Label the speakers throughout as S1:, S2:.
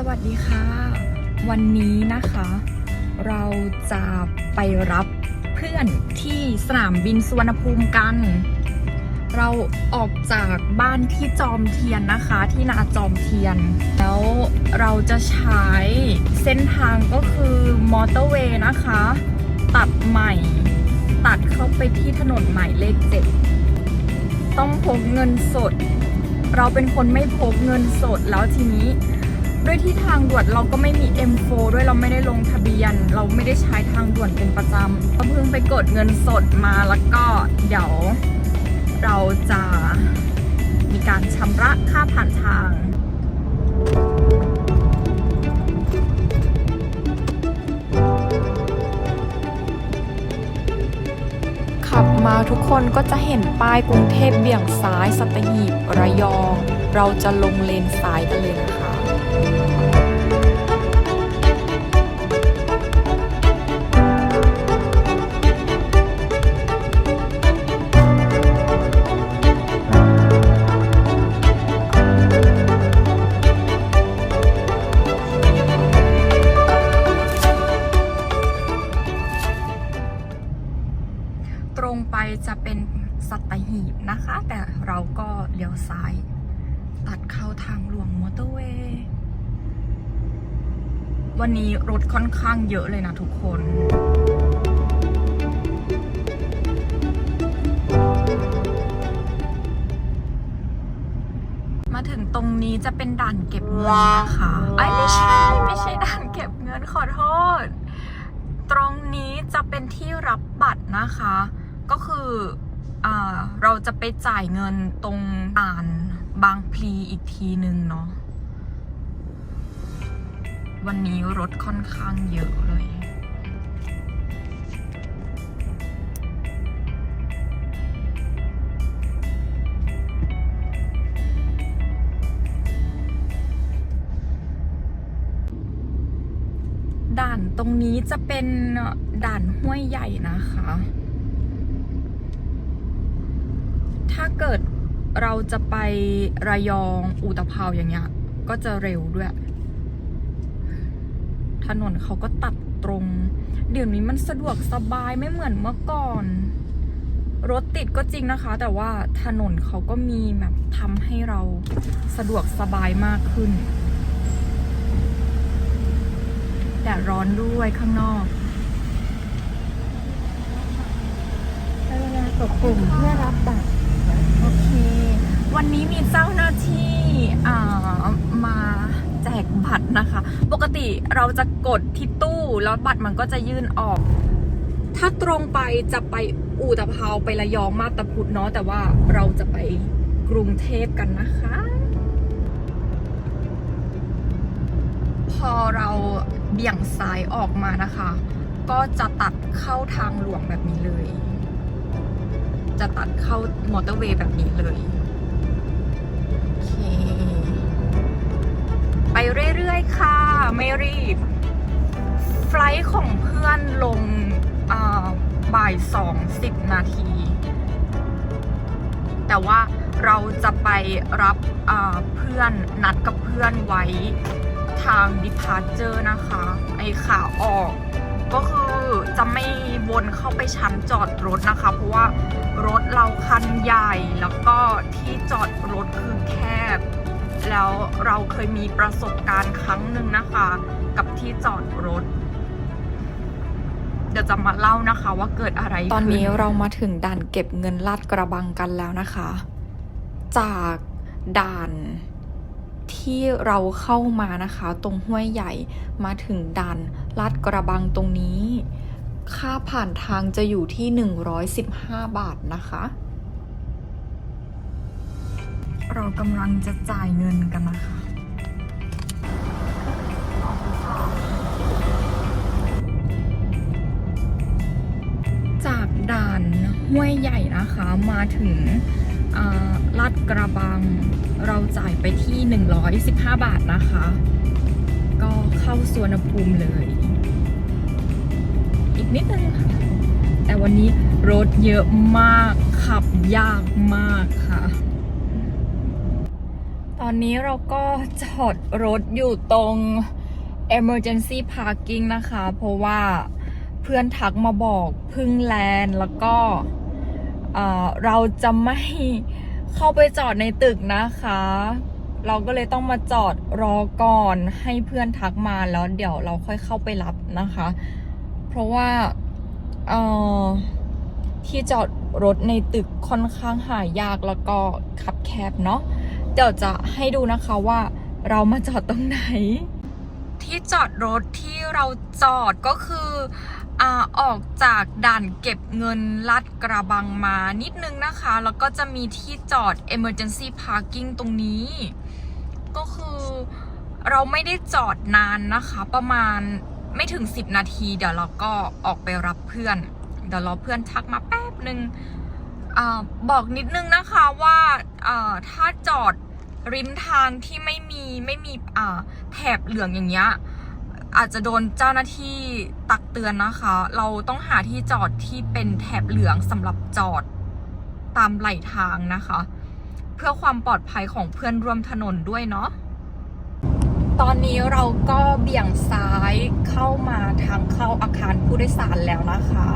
S1: สวัสดีค่ะ วันนี้นะคะ เราจะไปรับเพื่อนที่สนามบินสุวรรณภูมิกัน เราออกจากบ้านที่จอมเทียนนะคะ ที่นาจอมเทียน แล้วเราจะใช้เส้นทางก็คือมอเตอร์เวย์นะคะ ตัดใหม่ ตัดเข้าไปที่ถนนหมายเลขเจ็ดต้องพกเงินสด เราเป็นคนไม่พกเงินสดแล้วทีนี้ ด้วยที่ทางด่วนเราก็ไม่มี M4 ด้วยเราไม่ได้ลงทะเบียน เราไม่ได้ใช้ทางด่วนเป็นประจำก็เพิ่งไปกดเงินสดมาแล้วก็เดี๋ยวเราจะมีการชำระค่าผ่านทางขับมาทุกคนก็จะเห็นป้ายกรุงเทพเบี่ยงซ้าย สัตหีบระยอง เราจะลงเลนซ้ายกันเลยนะคะ ทางหลวงมอเตอร์เวย์วันนี้รถค่อนข้างเยอะเลยนะทุกคนมาถึงตรงนี้จะเป็นด่านเก็บเงินนะคะไอ้ไม่ใช่ไม่ใช่ด่านเก็บเงินขอโทษ ตรงนี้จะเป็นที่รับบัตรนะคะ ก็คืออเราจะไปจ่ายเงินตรงด่าน บางพลีอีกทีนึงเนาะวันนี้รถค่อนข้างเยอะเลย ด่านตรงนี้จะเป็นด่านห้วยใหญ่นะคะ ถ้าเกิด เราจะไประยองอุตภเปาอย่างเงี้ย ก็จะเร็วด้วย ถนนเขาก็ตัดตรง เดี๋ยวนี้มันสะดวกสบายไม่เหมือนเมื่อก่อน รถติดก็จริงนะคะ แต่ว่าถนนเขาก็มีแบบทำให้เราสะดวกสบายมากขึ้นแดดร้อนด้วยข้างนอก
S2: ใช้เวลากดปุ่มเพื่อรับบัตร
S1: โอเค วันนี้มีเจ้าหน้าที่อ่ามาแจก บัตรนะคะ ปกติเราจะกดที่ตู้แล้วบัตรมันก็จะยื่นออก ถ้าตรงไปจะไปอู่ตะเภาไประยองมาตาพุธเนาะแต่ว่าเราจะไปกรุงเทพกันนะคะ พอเราเบี่ยงซ้ายออกมานะคะ ก็จะตัดเข้าทางหลวงแบบนี้เลย จะตัดเข้ามอเตอร์เวย์แบบนี้เลย โอเค ไปเรื่อยๆค่ะ ไม่รีบ ไฟล์ของเพื่อนลงบ่ายสองสิบนาที แต่ว่าเราจะไปรับเพื่อนนัดกับเพื่อนไว้ทาง departure นะคะ ไอขาออกก็คือจะไม่วนเข้าไปชั้นจอดรถนะคะ เพราะว่ารถเราคันใหญ่แล้วก็ที่จอดรถคือแคบ แล้วเราเคยมีประสบการณ์ครั้งหนึ่งนะคะ กับที่จอดรถ เดี๋ยวจะมาเล่านะคะว่าเกิดอะไร
S2: ตอนนี้เรามาถึงด่านเก็บเงินลาดกระบังกันแล้วนะคะ จากด่านที่เราเข้ามานะคะ ตรงห้วยใหญ่มาถึงด่านลาดกระบังตรงนี้ ค่าผ่านทางจะอยู่ที่ 115 บาทนะคะ
S1: เรากำลังจะจ่ายเงินกันนะคะ จากด่านห้วยใหญ่นะคะมาถึงลาดกระบัง เราจ่ายไปที่ 115 บาทนะคะ ก็เข้าสวนภูมิเลย อีกนิดนึงค่ะ แต่วันนี้รถเยอะมากขับยากมากค่ะ
S2: อน
S1: อนนี้เราก็จอดรถอยู่ตรง emergency parking นะคะ เพราะว่าเพื่อนทักมาบอกพึ่งแลนแล้วก็เราจะไม่เข้าไปจอดในตึกนะคะ เราก็เลยต้องมาจอดรอก่อนให้เพื่อนทักมาแล้วเดี๋ยวเราค่อยเข้าไปรับนะคะ เพราะว่าที่จอดรถในตึกค่อนข้างหายากแล้วก็ขับแคบเนาะ เดี๋ยวจะให้ดูนะคะว่าเรามาจอดตรงไหน ที่จอดรถที่เราจอดก็คืออ่าออกจากด่านเก็บเงินลาดกระบังมานิดนึงนะคะ แล้วก็จะมีที่จอด emergency parking ตรงนี้ ก็คือเราไม่ได้จอดนานนะคะ ประมาณไม่ถึง 10 นาทีเดี๋ยวเราก็ออกไปรับเพื่อน เดี๋ยวรอเพื่อนทักมาแป๊บหนึ่งอาบอกนิดนึงนะคะว่าอ่าถ้าจอด ริมทางที่ไม่มีไม่มีอ่าแถบเหลืองอย่างเงี้ยอาจจะโดนเจ้าหน้าที่ตักเตือนนะคะ เราต้องหาที่จอดที่เป็นแถบเหลืองสำหรับจอดตามไหลทางนะคะ เพื่อความปลอดภัยของเพื่อนร่วมถนนด้วยเนาะตอนนี้เราก็เบี่ยงซ้ายเข้ามาทางเข้าอาคารผู้โดยสารแล้วนะคะ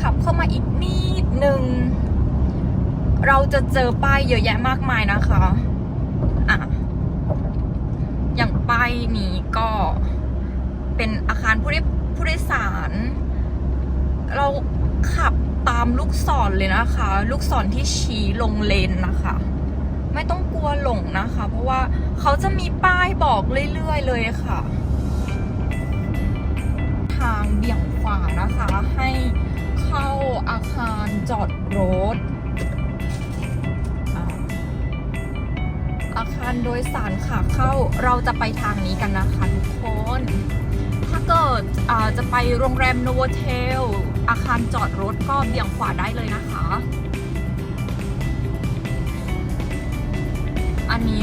S1: ขับเข้ามาอีกนิดนึง เราจะเจอป้ายเยอะแยะมากมายนะคะอะอย่างป้ายนี้ก็เป็นอาคารผู้โดยผู้โดย สาร เราขับตามลูกศรเลยนะคะ ลูกศรที่ชี้ลงเลนนะคะ ไม่ต้องกลัวหลงนะคะ เพราะว่าเขาจะมีป้ายบอกเรื่อยๆเลยค่ะ ทางเบี่ยงขวานะคะ ให้เข้าอาคารจอดรถอาคารโดยสารขาเข้าเราจะไปทางนี้กันนะคะทุกคน จะไปโรงแรมโนโวเทล อาคารจอดรถก็เบี่ยงขวาได้เลยนะคะ อันนี้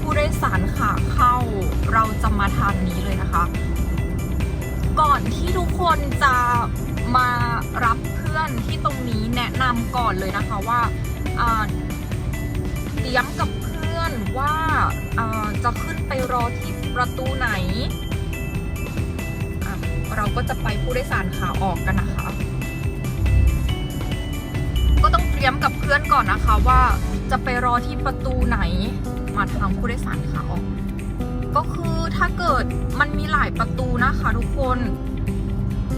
S1: ผู้โดยสารขาเข้าเราจะมาทางนี้เลยนะคะ ก่อนที่ทุกคนจะมารับเพื่อนที่ตรงนี้แนะนำก่อนเลยนะคะว่าเตรียมกับเพื่อนว่าาจะขึ้นไปรอที่ประตูไหน เราก็จะไปผู้โดยสารขาออกกันนะคะ ก็ต้องเตรียมกับเพื่อนก่อนนะคะว่าจะไปรอที่ประตูไหนมาทางผู้โดยสารขาออก ก็คือถ้าเกิดมันมีหลายประตูนะคะทุกคน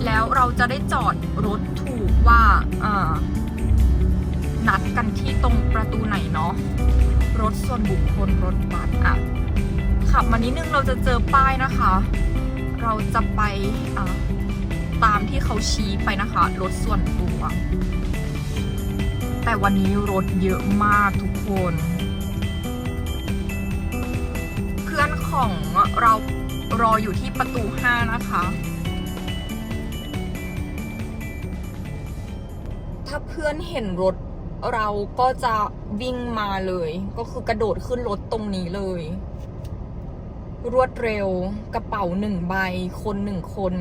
S1: แล้วเราจะได้จอดรถถูกว่าอ่อนัดกันที่ตรงประตูไหนเนาะรถส่วนบุคคลรถบัสอะขับมานิดนึงเราจะเจอป้ายนะคะ เราจะไปะตามที่เขาชี้ไปนะคะรถส่วนตัวแต่วันนี้รถเยอะมากทุกคน เพื่อนของเรารออยู่ที่ประตู 5 นะคะ ถ้าเพื่อนเห็นรถเราก็จะวิ่งมาเลย ก็คือกระโดดขึ้นรถตรงนี้เลย รวดเร็ว กระเป๋าหนึ่งใบ คนหนึ่งคน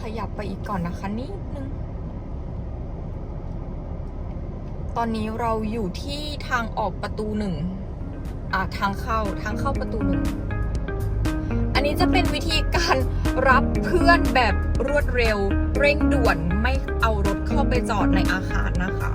S1: ขยับไปอีกก่อนนะคะนิดนึง ตอนนี้เราอยู่ที่ทางออกประตูหนึ่งอ่าทางเข้าทางเข้าประตูหนึ่ง อันนี้จะเป็นวิธีการรับเพื่อนแบบรวดเร็ว เร่งด่วนไม่เอารถเข้าไปจอดในอาคารนะคะ